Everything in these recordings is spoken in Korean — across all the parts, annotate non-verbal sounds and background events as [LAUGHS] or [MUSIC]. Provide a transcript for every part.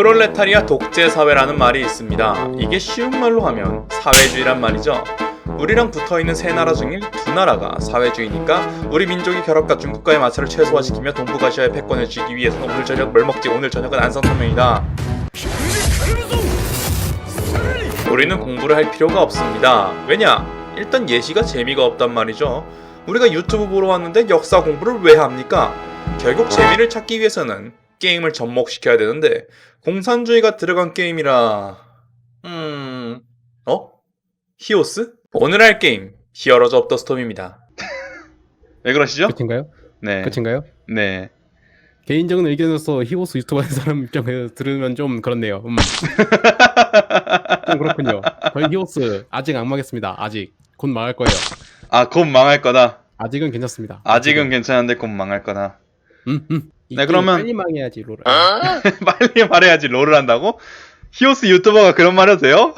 프롤레타리아 독재 사회라는 말이 있습니다. 이게 쉬운 말로 하면 사회주의란 말이죠. 우리랑 붙어있는 세 나라 중에 두 나라가 사회주의니까 우리 민족이 결합과 중국과의 마찰을 최소화시키며 동북아시아의 패권을 쥐기 위해서는 오늘 저녁 뭘 먹지 오늘 저녁은 안성탕면이다. 우리는 공부를 할 필요가 없습니다. 왜냐? 일단 예시가 재미가 없단 말이죠. 우리가 유튜브 보러 왔는데 역사 공부를 왜 합니까? 결국 재미를 찾기 위해서는 게임을 접목시켜야 되는데 공산주의가 들어간 게임이라 음... 어? 히오스? 오늘 할 게임 히어로즈 오브 더 스톰입니다. 왜 그러시죠? 끝인가요? 네. 끝인가요? 네. 개인적인 의견으로서 히오스 유튜브 하는 [LAUGHS] 사람 입장에서 들으면 좀 그렇네요. 음. [LAUGHS] 좀 그렇군요. 저희 히오스 아직 안 망했습니다. 아직 곧 망할 거예요. 아, 곧 망할 거다. 아직은 괜찮습니다. 아직은 괜찮은데 곧 망할 거다. 음, 음. 이 네, 그러면- 빨리 망해야지 롤. [LAUGHS] 빨리 말해야지 롤을 한다고? 히오스 유튜버가 그런 말 해도 돼요?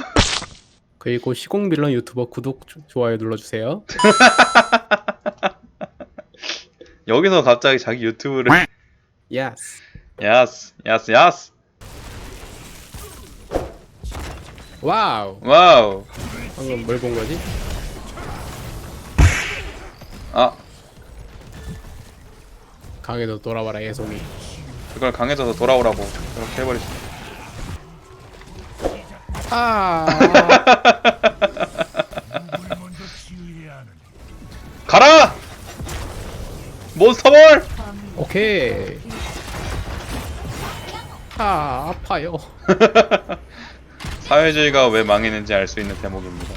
그리고 시공 빌런 유튜버 구독 조- 좋아요 눌러주세요. [LAUGHS] 여기서 갑자기 자기 유튜브를 예스. 야스 야스 야스 와우. 와우 방금 뭘 본 거지? 아 강에도 돌아와라 애송이. 그걸 강해져서 돌아오라고 그렇게 해버리시 아. [LAUGHS] 가라 몬스터볼 오케이. 아 아파요. [LAUGHS] 사회주의가 왜 망했는지 알 수 있는 대목입니다